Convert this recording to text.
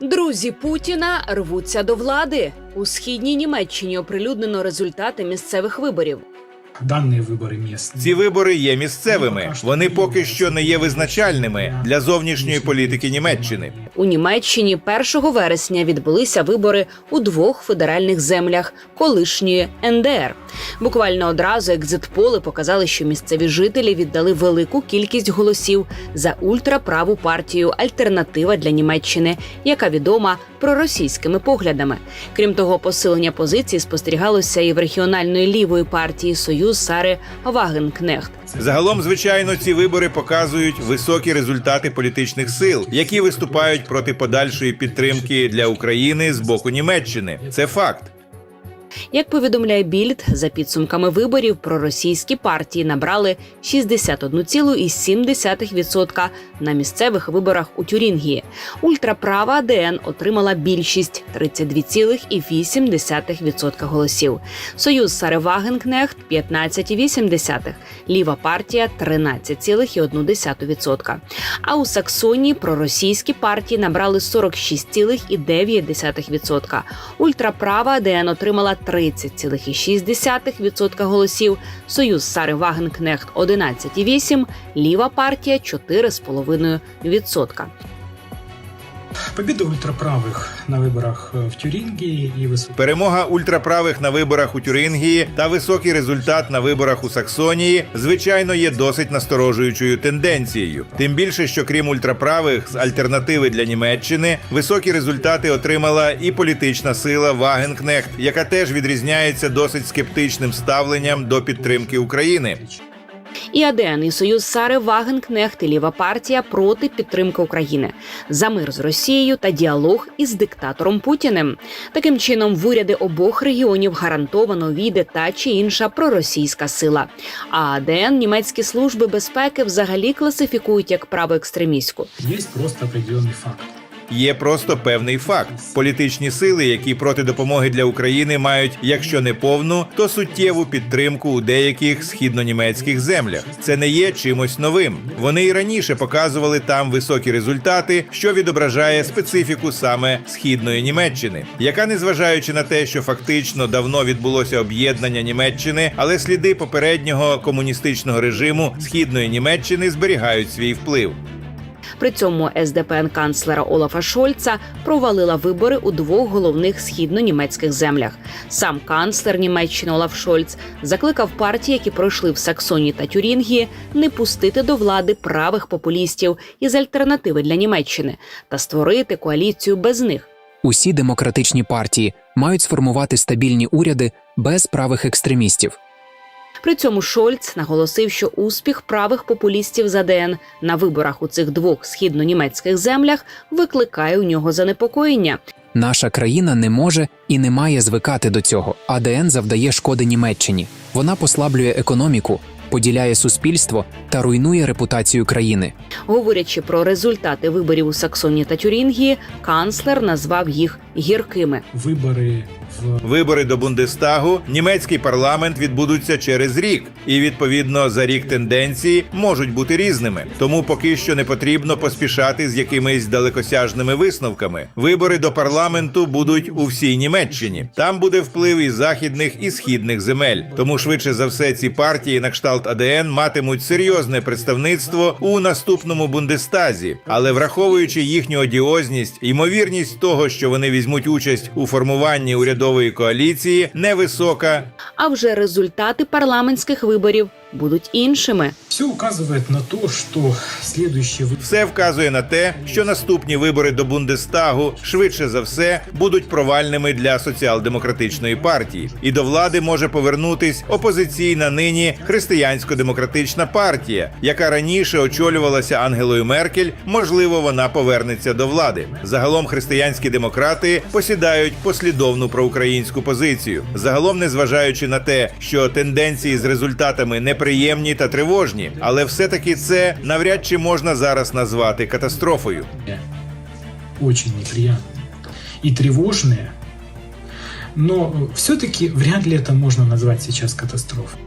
Друзі Путіна рвуться до влади. У східній Німеччині оприлюднено результати місцевих виборів. Данные выборы местные. Ці вибори є місцевими. Вони поки що не є визначальними для зовнішньої політики Німеччини. У Німеччині 1 вересня відбулися вибори у двох федеральних землях колишньої НДР. Буквально одразу екзитполи показали, що місцеві жителі віддали велику кількість голосів за ультраправу партію Альтернатива для Німеччини, яка відома проросійськими поглядами. Крім того, посилення позиції спостерігалося і в регіональної лівої партії Союз Сари Вагенкнехт. Загалом, звичайно, ці вибори показують високі результати політичних сил, які виступають проти подальшої підтримки для України з боку Німеччини. Це факт. Як повідомляє Більд, за підсумками виборів проросійські партії набрали 61,7% на місцевих виборах у Тюрінгії. Ультраправа АДН отримала більшість 32,8% голосів. Союз Сари Вагенкнехт 15,8%, ліва партія 13,1%. А у Саксонії проросійські партії набрали 46,9%. Ультраправа АДН отримала 30,6% голосів. Союз Сари Вагенкнехт 11,8%, ліва партія 4,5%. Победа ультраправых на выборах э, в Тюрингии и высокий Перемога ультраправих на виборах у Тюрингії та високий результат на виборах у Саксонії, звичайно, є досить насторожуючою тенденцією. Тим більше, що крім ультраправих з альтернативи для Німеччини, високі результати отримала і політична сила Вагенкнехт, яка теж відрізняється досить скептичним ставленням до підтримки України. І АДН, і Союз Сари Вагенкнехт, і ліва партія проти підтримки України за мир з Росією та діалог із диктатором Путіним. Таким чином, в уряди обох регіонів гарантовано війде та чи інша проросійська сила. А АДН німецькі служби безпеки взагалі класифікують як правоекстремістську. Есть просто определенный факт. Є просто певний факт: політичні сили, які проти допомоги для України мають, якщо не повну, то суттєву підтримку у деяких східнонімецьких землях. Це не є чимось новим. Вони і раніше показували там високі результати, що відображає специфіку саме східної Німеччини, яка, незважаючи на те, що фактично давно відбулося об'єднання Німеччини, але сліди попереднього комуністичного режиму східної Німеччини зберігають свій вплив. При цьому СДПН канцлера Олафа Шольца провалила вибори у двох головних східно-німецьких землях. Сам канцлер Німеччини Олаф Шольц закликав партії, які пройшли в Саксонії та Тюрінгії, не пустити до влади правих популістів із альтернативи для Німеччини та створити коаліцію без них. Усі демократичні партії мають сформувати стабільні уряди без правих екстремістів. При цьому Шольц наголосив, що успіх правих популістів ЗДН на виборах у цих двох східно-німецьких землях викликає у нього занепокоєння. Наша країна не може і не має звикати до цього. АДН завдає шкоди Німеччині. Вона послаблює економіку, поділяє суспільство та руйнує репутацію країни. Говорячи про результати виборів у Саксонії та Тюрінгії, канцлер назвав їх гіркими. Выборы в Вибори до Бундестагу, німецький парламент відбудуться через рік, і відповідно за рік тенденції можуть бути різними. Тому поки що не потрібно поспішати з якимись далекосяжними висновками. Вибори до парламенту будуть у всій Німеччині. Там буде вплив і західних і східних земель. Тому швидше за все ці партії на кшталт АДН матимуть серйозне представництво у наступному Бундестазі, але враховуючи їхню одіозність, ймовірність того, що вони візьмуть участь у формуванні урядової коаліції, невисока. А вже результати парламентських виборів будуть іншими. все указывает на то, что следующие выборы Все вказує на те, що наступні вибори до Бундестагу швидше за все будуть провальними для соціал-демократичної партії, і до влади може повернутись опозиційна нині християнсько-демократична партія, яка раніше очолювалася Ангелою Меркель. Можливо, вона повернеться до влади. Загалом християнські демократи посідають послідовну проукраїнську позицію. Загалом, незважаючи на те, що тенденції з результатами неприємні та тривожні, але все-таки це навряд чи можна зараз назвати катастрофою. очень неприятные и тревожные, но все-таки вряд ли это можно назвать сейчас катастрофой.